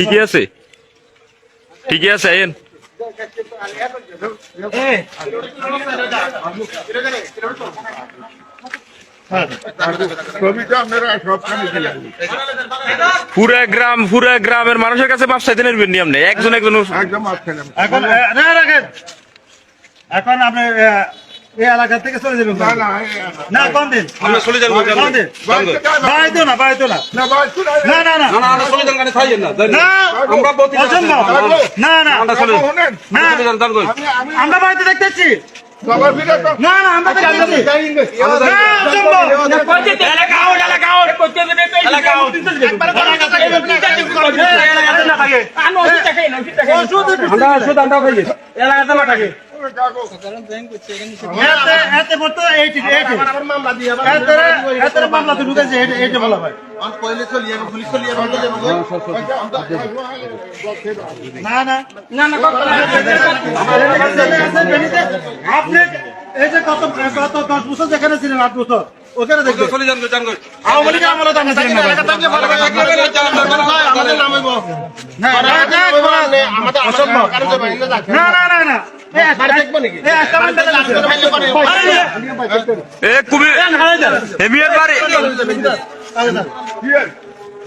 ঠিকই আছে? ঠিকই আছে আইন পুরা গ্রাম পুরা গ্রামের মানুষের কাছে মাপ চাইতে নেবেন নি আপনি? একজন একজন একদম এখন এখন আপনি এই এলাকা থেকে চলে যাবেন না না না দিন আমরা চলে যাব দিন বাইতো না বাইতো না না বাইরে না না না না না আমরা চলে যান গানে থাইয়েন না যাই না। না আমরা প্রতি অসম্ভব না না আমরা চলে না চলে যান আমরা বাড়িতে দেখতেছি না না আমরা দেখতেছি না অসম্ভব শুধু আমরা খাইয়ে বলতো হয় না না আপনি এই যে গত গত দশ বছর যেখানে ছিলেন আট বছর ওখানে দেখবেন। জান আওয়ামী তো আমরা ছিলাম না। না, না, না,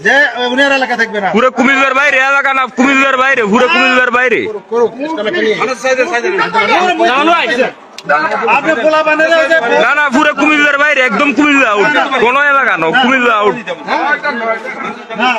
যে উনিয়ার এলাকা থাকবে না পুরো কুমিল্লার বাইরে এলাকা না কুমিল্লার বাইরে পুরো কুমিল্লার বাইরে না না পুরো কুমিল্লার বাইরে একদম কুমিল্লা আউট কোন এলাকা না কুমিল্লা আউট না